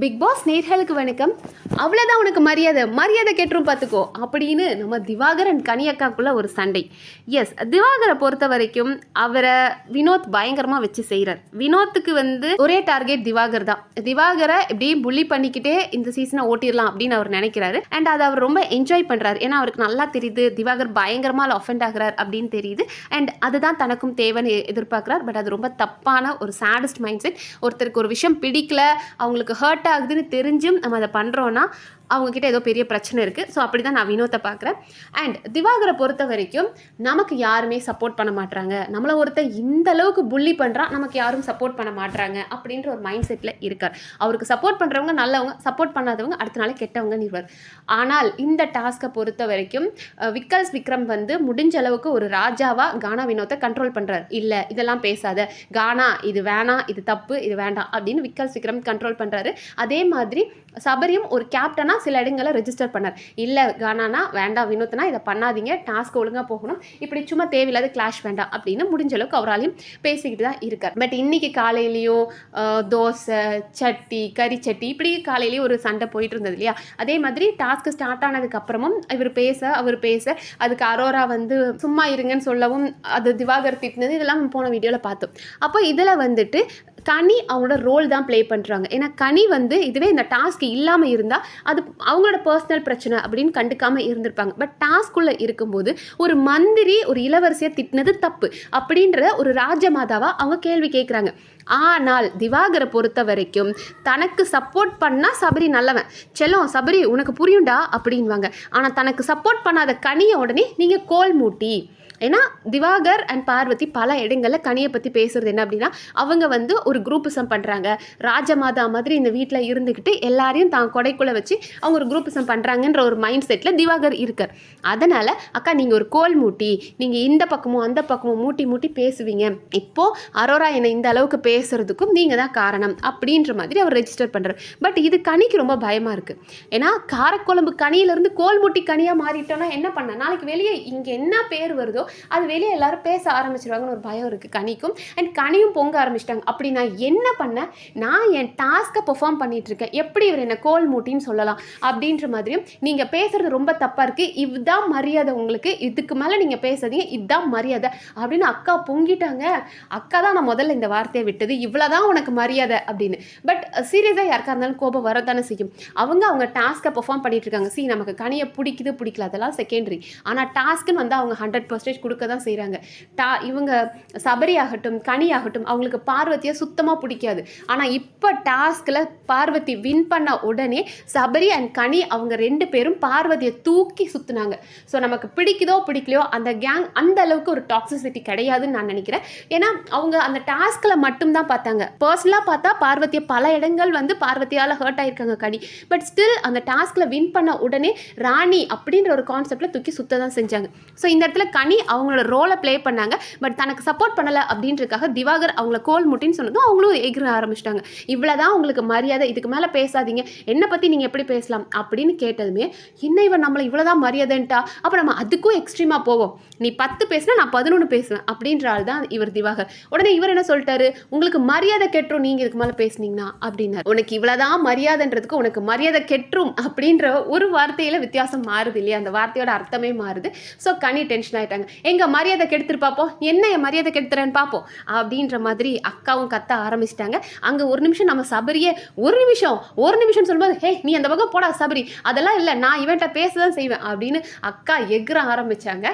Big pass நேர்களுக்கு வணக்கம். அவ்வளோதான் உனக்கு மரியாதை. மரியாதை கேட்டுரும் பார்த்துக்கோ அப்படின்னு நம்ம திவாகரன் கனியக்காக்குள்ள ஒரு சண்டை. எஸ் திவாகரை பொறுத்த வரைக்கும் அவரை வினோத் பயங்கரமாக வச்சு செய்கிறார் வினோத்துக்கு வந்து ஒரே டார்கெட் திவாகர் தான். திவாகரை இப்படி புள்ளி பண்ணிக்கிட்டே இந்த சீசனை ஓட்டிடலாம் அப்படின்னு அவர் நினைக்கிறாரு. அண்ட் அதை அவர் ரொம்ப என்ஜாய் பண்ணுறாரு ஏன்னா அவருக்கு நல்லா தெரியுது. திவாகர் பயங்கரமாக அஃபெண்ட் ஆகிறார் அப்படின்னு தெரியுது. அண்ட் அதுதான் தனக்கும் தேவைன்னு எ- பட் அது ரொம்ப தப்பான ஒரு சேடஸ்ட் மைண்ட் செட் ஒருத்தருக்கு ஒரு விஷயம் பிடிக்கல. அவங்களுக்கு ஹர்ட் ஆகுதுன்னு தெரிஞ்சும் நம்ம அதை பண்ணுறோன்னா அவங்கக்கிட்ட ஏதோ பெரிய பிரச்சனை இருக்குது ஸோ அப்படி தான் நான் வினோத்தை பார்க்குறேன். அண்ட் திவாகரை பொறுத்த வரைக்கும் நமக்கு யாருமே சப்போர்ட் பண்ண மாட்றாங்க. நம்மளை ஒருத்தன் இந்த அளவுக்கு புள்ளி பண்ணுறான் நமக்கு யாரும் சப்போர்ட் பண்ண மாட்றாங்க அப்படின்ற ஒரு மைண்ட் செட்டில் இருக்கார். அவருக்கு சப்போர்ட் பண்ணுறவங்க நல்லவங்க சப்போர்ட் பண்ணாதவங்க அடுத்த நாள் கெட்டவங்க நிறுவர் ஆனால் இந்த டாஸ்க்கை பொறுத்த வரைக்கும் விக்கல்ஸ் விக்ரம் வந்து முடிஞ்ச அளவுக்கு ஒரு ராஜாவாக கானா வினோத்தை கண்ட்ரோல் பண்ணுறார் இல்லை இதெல்லாம் பேசாத. கானா இது வேணாம் இது தப்பு இது வேண்டாம் அப்படின்னு விக்கல்ஸ் விக்ரம் கண்ட்ரோல் பண்ணுறாரு அதே மாதிரி சபரியும் ஒரு கேப்டனாக கேப்டனா சில இடங்களை ரெஜிஸ்டர் பண்ணார். இல்லை கானானா வேண்டாம் வினோத்னா இதை பண்ணாதீங்க டாஸ்க் ஒழுங்காக போகணும். இப்படி சும்மா தேவையில்லாத கிளாஷ் வேண்டாம் அப்படின்னு முடிஞ்ச அளவுக்கு அவராலையும் பேசிக்கிட்டு தான் இருக்கார். பட் இன்னைக்கு காலையிலையும் தோசை சட்டி கறி சட்டி இப்படி காலையிலேயே ஒரு சண்டை போயிட்டு இருந்தது இல்லையா? அதே மாதிரி டாஸ்க் ஸ்டார்ட் ஆனதுக்கு அப்புறமும் இவர் பேச அவர் பேச அதுக்கு அரோரா வந்து சும்மா இருங்கன்னு சொல்லவும் அது திவாகர் திட்டினது இதெல்லாம் போன வீடியோவில் பார்த்தோம். அப்போ இதில் வந்துட்டு கனி அவங்களோட ரோல் தான் ப்ளே பண்ணுறாங்க ஏன்னா கனி வந்து இதுவே இந்த டாஸ்க் இல்லாமல் இருந்தால் அது அவங்களோட பர்சனல் பிரச்சனை அப்படின்னு கண்டுக்காமல் இருந்திருப்பாங்க. பட் டாஸ்க்குள்ளே இருக்கும்போது ஒரு மந்திரி ஒரு இளவரசியை திட்டினது தப்பு அப்படின்ற ஒரு ராஜமாதாவா அவங்க கேள்வி கேட்குறாங்க ஆனால் திவாகரை பொறுத்த வரைக்கும் தனக்கு சப்போர்ட் பண்ணால் சபரி நல்லவன். செல்லம் சபரி உனக்கு புரியும்டா அப்படின்வாங்க ஆனால் தனக்கு சப்போர்ட் பண்ணாத கனியை உடனே நீங்கள் கோல் மூட்டி. ஏன்னா திவாகர் அண்ட் பார்வதி பல இடங்களில் கனியை பற்றி பேசுறது என்ன அப்படின்னா அவங்க வந்து ஒரு குரூப்பிசம் பண்ணுறாங்க ராஜமாதா மாதிரி இந்த வீட்டில் இருந்துக்கிட்டு எல்லாரையும் தான் கொடைக்குள்ளே வச்சு அவங்க ஒரு குரூப்பிசம் பண்ணுறாங்கன்ற ஒரு மைண்ட் செட்டில் திவாகர் இருக்கார். அதனால் அக்கா நீங்கள் ஒரு கோல் மூட்டி நீங்கள் இந்த பக்கமும் அந்த பக்கமும் மூட்டி மூட்டி பேசுவீங்க. இப்போது அரோரா என்னை இந்த அளவுக்கு பேசுறதுக்கும் நீங்கள் தான் காரணம் அப்படின்ற மாதிரி அவர் ரெஜிஸ்டர் பண்ணுறாரு பட் இது கனிக்கு ரொம்ப பயமாக இருக்குது ஏன்னா காரக்குழம்பு கனியிலேருந்து கோல் மூட்டி கனியாக மாறிட்டோன்னா என்ன பண்ண? நாளைக்கு வெளியே இங்கே என்ன பேர் வருதோ அது வெளியே எல்லாரும் பேச ஆரம்பிச்சிருவாங்கன்னு ஒரு பயம் இருக்குது கனிக்கும். அண்ட் கனியும் பொங்க ஆரம்பிச்சிட்டாங்க. அப்படி நான் என்ன பண்ணேன் நான் என் டாஸ்க்கை பெர்ஃபார்ம் பண்ணிட்டு இருக்கேன். எப்படி இவர் என்னை கோல் மூட்டின்னு சொல்லலாம்? அப்படின்ற மாதிரியும் நீங்கள் பேசுறது ரொம்ப தப்பாக இருக்குது இதுதான் மரியாதை உங்களுக்கு. இதுக்கு மேலே நீங்கள் பேசாதீங்க. இதுதான் மரியாதை. அப்படின்னு அக்கா பொங்கிட்டாங்க. அக்கா தான் நான் முதல்ல இந்த வார்த்தையை விட்டது. இவ்வளோதான் உனக்கு மரியாதை அப்படின்னு. பட் சீரியஸாக யாருக்கா இருந்தாலும் கோபம் வரதானே செய்யும். அவங்க அவங்க டாஸ்க்கை பெர்ஃபார்ம் பண்ணிட்டு இருக்காங்க. சி நமக்கு கனியை பிடிக்குது பிடிக்கல. அதெல்லாம் செகண்டரி ஆனால் டாஸ்க்குன்னு வந்து அவங்க ஹண்ட்ரட் பர்சன்டேஜ் கொடுக்க தான் செய்கிறாங்க டா இவங்க சபரி ஆகட்டும் கனி ஆகட்டும் அவங்களுக்கு பார்வதியை சுத்தமாக பிடிக்காது. ஆனால் இப்போ டாஸ்கில் பார்வதி வின் பண்ண உடனே சபரி அண்ட் கனி அவங்க ரெண்டு பேரும் பார்வதியை தூக்கி சுற்றுனாங்க ஸோ நமக்கு பிடிக்குதோ பிடிக்கலையோ அந்த கேங் அந்த அளவுக்கு ஒரு டாக்ஸிசிட்டி கிடையாதுன்னு நான் நினைக்கிறேன். ஏன்னா அவங்க அந்த டாஸ்கில் மட்டும்தான் பார்த்தாங்க. பர்சனலாக பார்த்தா பார்வதியை பல இடங்கள் வந்து பார்வதியால் ஹர்ட் ஆயிருக்காங்க கனி. பட் ஸ்டில் அந்த டாஸ்கில் வின் பண்ண உடனே ராணி அப்படின்ற ஒரு கான்செப்டில் தூக்கி சுத்த தான் செஞ்சாங்க. ஸோ இந்த இடத்துல கனி அவங்களோட ரோலை ப்ளே பண்ணாங்க. பட் தனக்கு சப்போர்ட் பண்ணலை அப்படின்றதுக்காக திவாகர் அவங்கள கோல் முட்டின்னு சொன்னதும் அவங்களும் எகிர ஆரம்பிச்சிட்டாங்க. இவ்வளோதான் உங்களுக்கு மரியாதை இதுக்கு மேலே பேசாதீங்க. என்னை பற்றி நீங்கள் எப்படி பேசலாம் அப்படின்னு கேட்டதுமே என்ன இவன் நம்மளை இவ்வளோதான் மரியாதைன்ட்டா? அப்போ நம்ம அதுக்கும் எக்ஸ்ட்ரீமாக போவோம். நீ பத்து பேசினா நான் பதினொன்று பேசுவேன் அப்படின்ற ஆள் தான் இவர் திவாகர். உடனே இவர் என்ன சொல்லிட்டாரு? உங்களுக்கு மரியாதை கெட்டுரும். நீங்கள் இதுக்கு மேலே பேசுனீங்கன்னா அப்படின்னாரு. உனக்கு இவ்வளோதான் மரியாதைன்றதுக்கு உனக்கு மரியாதை கெட்டுரும் அப்படின்ற ஒரு வார்த்தையில் வித்தியாசம் மாறுது இல்லையா? அந்த வார்த்தையோட அர்த்தமே மாறுது. ஸோ கனி டென்ஷன் ஆயிட்டாங்க. எங்கள் மரியாதை கெடுத்துரு பார்ப்போம் என்ன என் மரியாதை கெடுத்துறேன்னு பார்ப்போம் அப்படின்ற மாதிரி அக்காவும் கத்த ஆரம்பிச்சிட்டாங்க. அங்கே ஒரு நிமிஷம் நம்ம சபரியே ஒரு நிமிஷம் ஒரு நிமிஷம்னு சொல்லும்போது ஹே நீ அந்த பக்கம் போடா சபரி. அதெல்லாம் இல்லை நான் இவன்ட்ட பேச தான் செய்வேன். அப்படின்னு அக்கா எகிற ஆரம்பித்தாங்க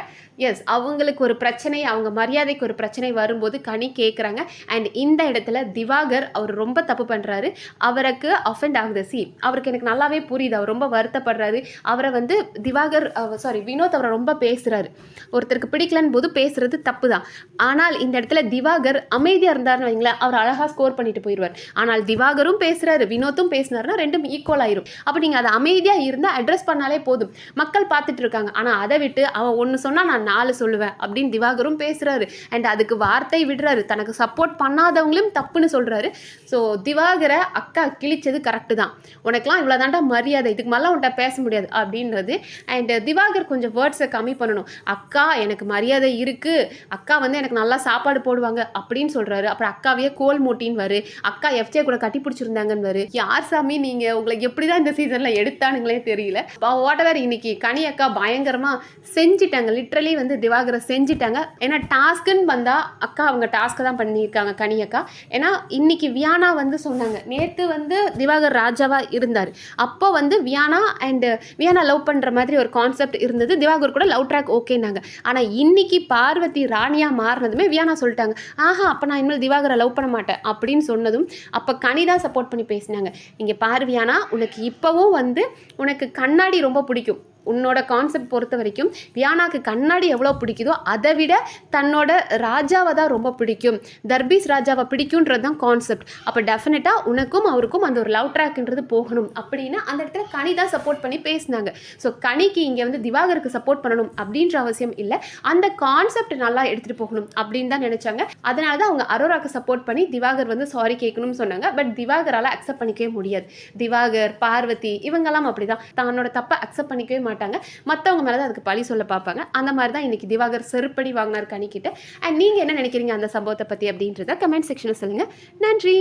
எஸ் அவங்களுக்கு ஒரு பிரச்சனை அவங்க மரியாதைக்கு ஒரு பிரச்சனை வரும்போது கனி கேட்குறாங்க அண்ட் இந்த இடத்துல திவாகர் அவர் ரொம்ப தப்பு பண்ணுறாரு அவருக்கு அஃபெண்ட் ஆகுது. சி அவருக்கு எனக்கு நல்லாவே புரியுது. அவர் ரொம்ப வருத்தப்படுறாரு. அவரை வந்து திவாகர் சாரி வினோத் அவரை ரொம்ப பேசுகிறாரு ஒருத்தருக்கு பிடிக்கலன்னு போது பேசுறது தப்பு தான் ஆனால் இந்த இடத்துல திவாகர் அமைதியாக இருந்தாருன்னு வைங்களேன் அவர் அழகாக ஸ்கோர் பண்ணிட்டு போயிடுவார் ஆனால் திவாகரும் பேசுகிறாரு வினோத்தும் பேசினாருன்னா ரெண்டும் ஈக்குவல் ஆயிரும். அப்போ நீங்கள் அதை அமைதியாக இருந்தால் அட்ரஸ் பண்ணாலே போதும். மக்கள் பார்த்துட்டு இருக்காங்க. ஆனால் அதை விட்டு அவன் ஒன்று சொன்னால் நான் நாலு சொல்லுவேன் அப்படின்னு திவாகரும் பேசுகிறாரு அண்ட் அதுக்கு வார்த்தை விடுறாரு. தனக்கு சப்போர்ட் பண்ணாதவங்களும் தப்புன்னு சொல்கிறாரு ஸோ திவாகரை அக்கா கிழிச்சது கரெக்டு தான். உனக்குலாம் இவ்வளோ தாண்டா மரியாதை. இதுக்கு மேலாம் உன்ட்ட பேச முடியாது அப்படின்றது. அண்ட் திவாகர் கொஞ்சம் வேர்ட்ஸை கம்மி பண்ணணும். அக்கா எனக்கு எனக்கு மரியாதை இருக்குது அக்கா வந்து எனக்கு நல்லா சாப்பாடு போடுவாங்க அப்படின்னு சொல்கிறாரு அப்புறம் அக்காவையே கோல் மூட்டின்னு வரு அக்கா எஃப்ஜே கூட கட்டி பிடிச்சிருந்தாங்கன்னு வரு யார் சாமி நீங்கள் உங்களுக்கு எப்படி தான் இந்த சீசனில் எடுத்தானுங்களே தெரியல. வாட்டவர் இன்னைக்கு. கனி அக்கா பயங்கரமாக செஞ்சிட்டாங்க. லிட்ரலி வந்து திவாகரை செஞ்சிட்டாங்க. ஏன்னா டாஸ்க்குன்னு வந்தால் அக்கா அவங்க டாஸ்க்கை தான் பண்ணியிருக்காங்க கனி அக்கா. ஏன்னா இன்னைக்கு வியானா வந்து சொன்னாங்க. நேற்று வந்து திவாகர் ராஜாவாக இருந்தார். அப்போ வந்து வியானா அண்ட் வியானா லவ் பண்ணுற மாதிரி ஒரு கான்செப்ட் இருந்தது. திவாகர் கூட லவ் ட்ராக் ஓகேனாங்க ஆனால் இன்னைக்கு பார்வதி ராணியாக மாறினதுமே வியானா சொல்லிட்டாங்க. ஆஹா அப்போ நான் இனிமேல் திவாகரை லவ் பண்ண மாட்டேன் அப்படின்னு சொன்னதும் அப்போ கனிதா சப்போர்ட் பண்ணி பேசினாங்க. இங்கே பார்வியானா உனக்கு இப்போவும் வந்து உனக்கு கண்ணாடி ரொம்ப பிடிக்கும். உன்னோட கான்செப்ட் பொறுத்த வரைக்கும் வியானாக்கு கண்ணாடி எவ்வளோ பிடிக்குதோ அதை விட தன்னோட ராஜாவை தான் ரொம்ப பிடிக்கும். தர்பீஸ் ராஜாவை பிடிக்குன்றது தான் கான்செப்ட் அப்போ டெஃபினட்டாக உனக்கும் அவருக்கும் அந்த ஒரு லவ் ட்ராக்ன்றது போகணும் அப்படின்னு அந்த இடத்துல கனி தான் சப்போர்ட் பண்ணி பேசினாங்க. ஸோ கனிக்கு இங்கே வந்து திவாகருக்கு சப்போர்ட் பண்ணணும் அப்படின்ற அவசியம் இல்லை. அந்த கான்செப்ட் நல்லா எடுத்துகிட்டு போகணும் அப்படின்னு தான் நினச்சாங்க. அதனால தான் அவங்க அரோராக்கு சப்போர்ட் பண்ணி திவாகர் வந்து சாரி கேட்கணும்னு சொன்னாங்க. பட் திவாகரால் அக்செப்ட் பண்ணிக்கவே முடியாது. திவாகர் பார்வதி இவங்கெல்லாம் அப்படி தான் தன்னோட தப்பை அக்செப்ட் பண்ணிக்கவே மாட்டாங்க. மற்றவங்க மேலே தான் அதுக்கு பழி சொல்ல பார்ப்பாங்க. அந்த மாதிரி தான் இன்னைக்கு திவாகர் செருப்படி வாங்கினார் கணிக்கிட்ட அண்ட் நீங்கள் என்ன நினைக்கிறீங்க அந்த சம்பவத்தை பற்றி அப்படின்றத கமெண்ட் செக்ஷனில் சொல்லுங்கள் நன்றி.